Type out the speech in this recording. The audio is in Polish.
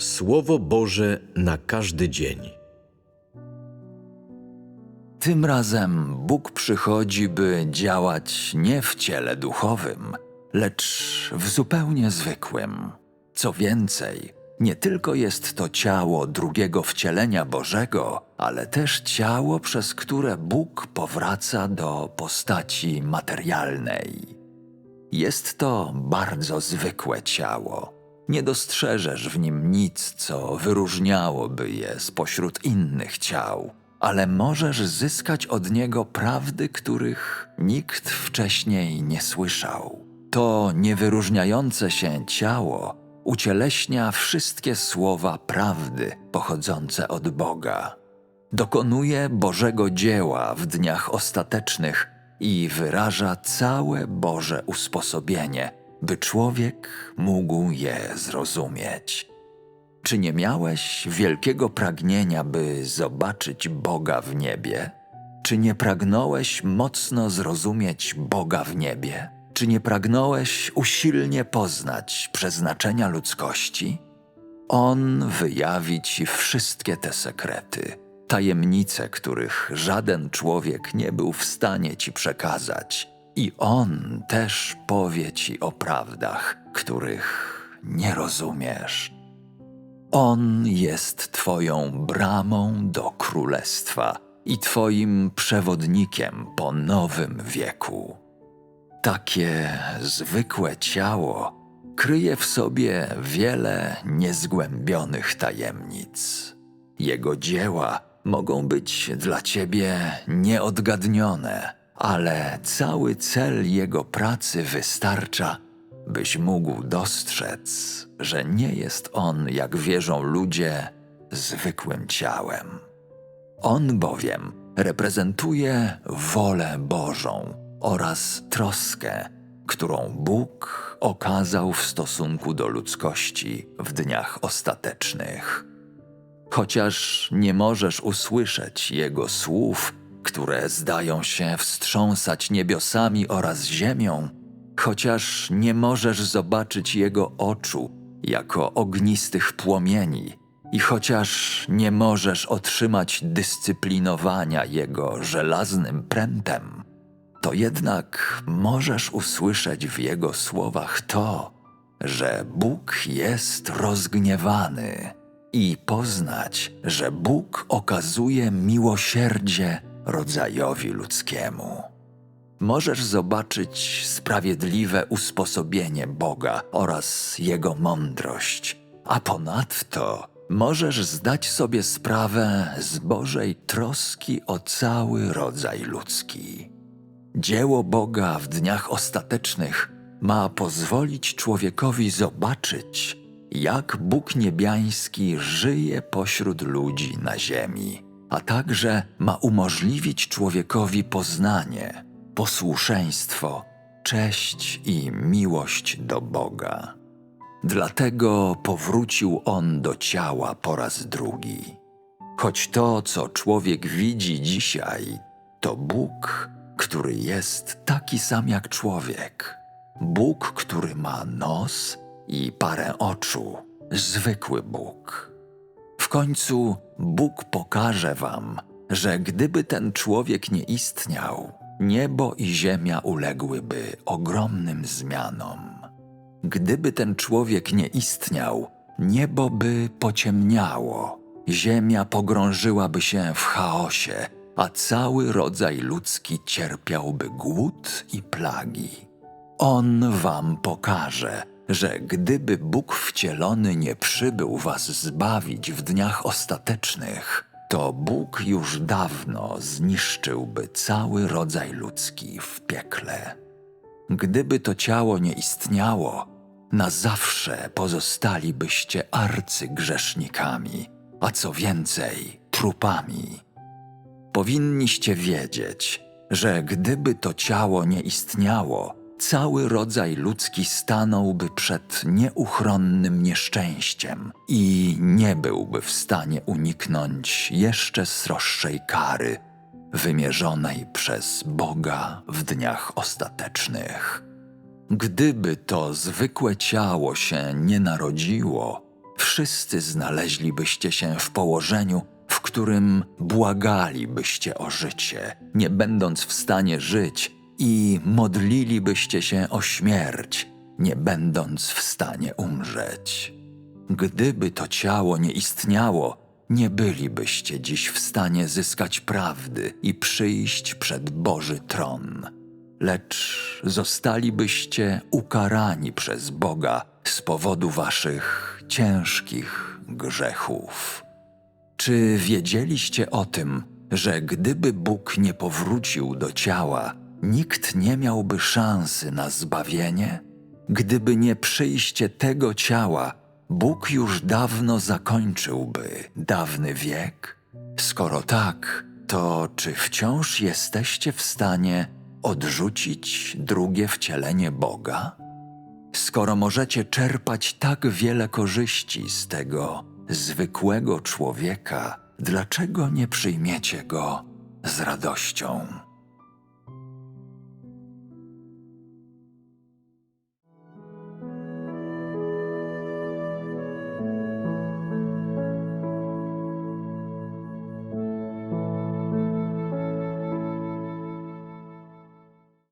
Słowo Boże na każdy dzień. Tym razem Bóg przychodzi, by działać nie w ciele duchowym, lecz w zupełnie zwykłym. Co więcej, nie tylko jest to ciało drugiego wcielenia Bożego, ale też ciało, przez które Bóg powraca do postaci materialnej. Jest to bardzo zwykłe ciało. Nie dostrzeżesz w nim nic, co wyróżniałoby je spośród innych ciał, ale możesz zyskać od niego prawdy, których nikt wcześniej nie słyszał. To niewyróżniające się ciało ucieleśnia wszystkie słowa prawdy pochodzące od Boga. Dokonuje Bożego dzieła w dniach ostatecznych i wyraża całe Boże usposobienie, by człowiek mógł je zrozumieć. Czy nie miałeś wielkiego pragnienia, by zobaczyć Boga w niebie? Czy nie pragnąłeś mocno zrozumieć Boga w niebie? Czy nie pragnąłeś usilnie poznać przeznaczenia ludzkości? On wyjawi ci wszystkie te sekrety, tajemnice, których żaden człowiek nie był w stanie ci przekazać, i on też powie ci o prawdach, których nie rozumiesz. On jest Twoją bramą do królestwa i Twoim przewodnikiem po nowym wieku. Takie zwykłe ciało kryje w sobie wiele niezgłębionych tajemnic. Jego dzieła mogą być dla Ciebie nieodgadnione, ale cały cel Jego pracy wystarcza, byś mógł dostrzec, że nie jest on, jak wierzą ludzie, zwykłym ciałem. On bowiem reprezentuje wolę Bożą oraz troskę, którą Bóg okazał w stosunku do ludzkości w dniach ostatecznych. Chociaż nie możesz usłyszeć Jego słów, które zdają się wstrząsać niebiosami oraz ziemią, chociaż nie możesz zobaczyć Jego oczu jako ognistych płomieni, i chociaż nie możesz otrzymać dyscyplinowania Jego żelaznym prętem, to jednak możesz usłyszeć w Jego słowach to, że Bóg jest rozgniewany i poznać, że Bóg okazuje miłosierdzie rodzajowi ludzkiemu. Możesz zobaczyć sprawiedliwe usposobienie Boga oraz Jego mądrość, a ponadto możesz zdać sobie sprawę z Bożej troski o cały rodzaj ludzki. Dzieło Boga w dniach ostatecznych ma pozwolić człowiekowi zobaczyć, jak Bóg niebiański żyje pośród ludzi na ziemi, a także ma umożliwić człowiekowi poznanie, posłuszeństwo, cześć i miłość do Boga. Dlatego powrócił on do ciała po raz drugi. Choć to, co człowiek widzi dzisiaj, to Bóg, który jest taki sam jak człowiek. Bóg, który ma nos i parę oczu. Zwykły Bóg. W końcu Bóg pokaże wam, że gdyby ten człowiek nie istniał, niebo i ziemia uległyby ogromnym zmianom. Gdyby ten człowiek nie istniał, niebo by pociemniało, ziemia pogrążyłaby się w chaosie, a cały rodzaj ludzki cierpiałby głód i plagi. On wam pokaże, że gdyby Bóg wcielony nie przybył was zbawić w dniach ostatecznych, to Bóg już dawno zniszczyłby cały rodzaj ludzki w piekle. Gdyby to ciało nie istniało, na zawsze pozostalibyście arcygrzesznikami, a co więcej, trupami. Powinniście wiedzieć, że gdyby to ciało nie istniało, cały rodzaj ludzki stanąłby przed nieuchronnym nieszczęściem i nie byłby w stanie uniknąć jeszcze sroższej kary wymierzonej przez Boga w dniach ostatecznych. Gdyby to zwykłe ciało się nie narodziło, wszyscy znaleźlibyście się w położeniu, w którym błagalibyście o życie, nie będąc w stanie żyć, i modlilibyście się o śmierć, nie będąc w stanie umrzeć. Gdyby to ciało nie istniało, nie bylibyście dziś w stanie zyskać prawdy i przyjść przed Boży tron, lecz zostalibyście ukarani przez Boga z powodu waszych ciężkich grzechów. Czy wiedzieliście o tym, że gdyby Bóg nie powrócił do ciała, nikt nie miałby szansy na zbawienie? Gdyby nie przyjście tego ciała, Bóg już dawno zakończyłby dawny wiek? Skoro tak, to czy wciąż jesteście w stanie odrzucić drugie wcielenie Boga? Skoro możecie czerpać tak wiele korzyści z tego zwykłego człowieka, dlaczego nie przyjmiecie go z radością?